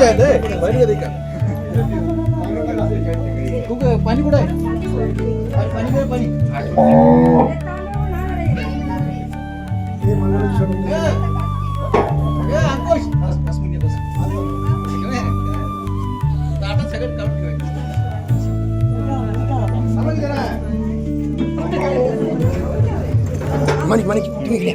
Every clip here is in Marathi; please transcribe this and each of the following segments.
कुठे आहे का पाणी कुठं आहे? पाणी कुठे पाणी. अंकुश पाच मिनिट बस आता सगळं काम ठेवायचं. माणिक तुम्ही इकडे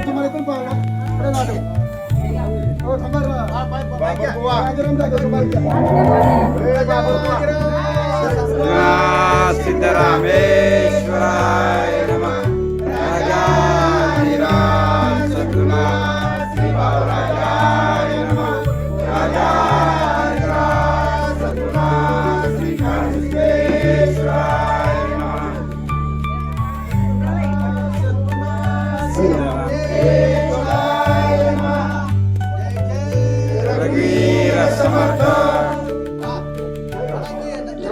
तुम्हाला पण पाहणार सिद्धरामे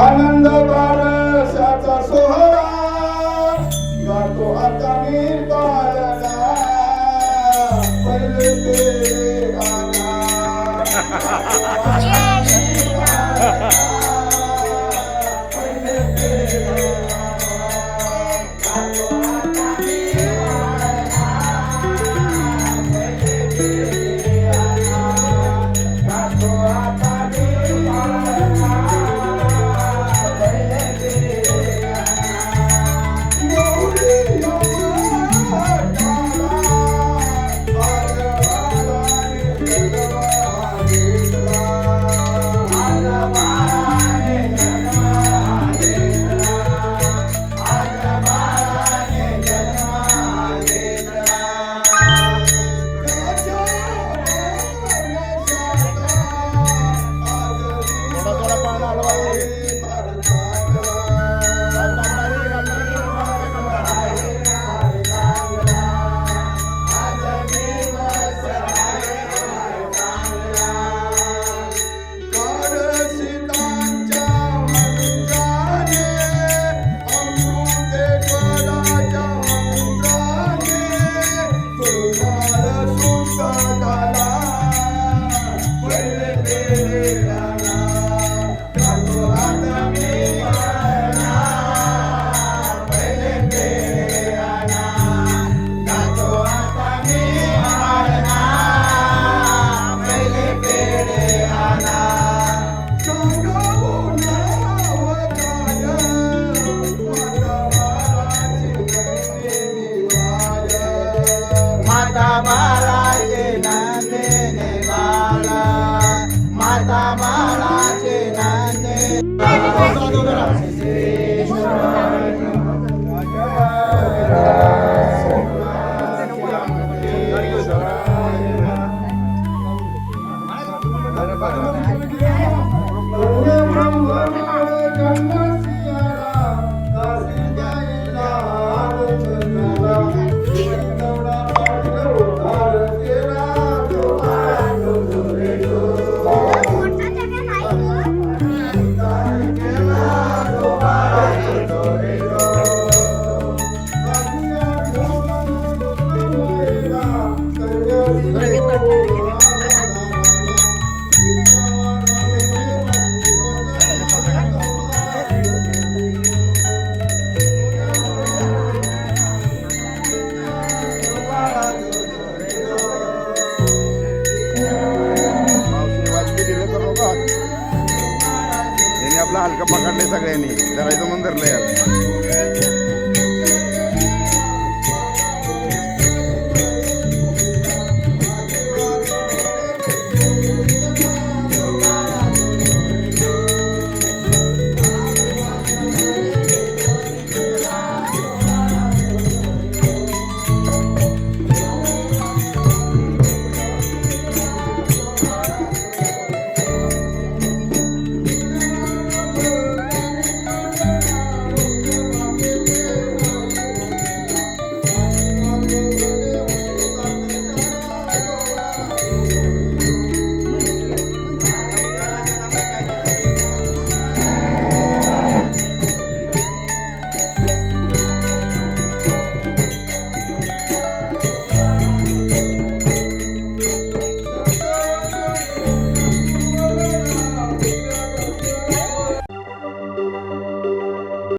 ఆనంద हलका पकडले सगळ्यांनी धरायचं म्हणून धरलं याला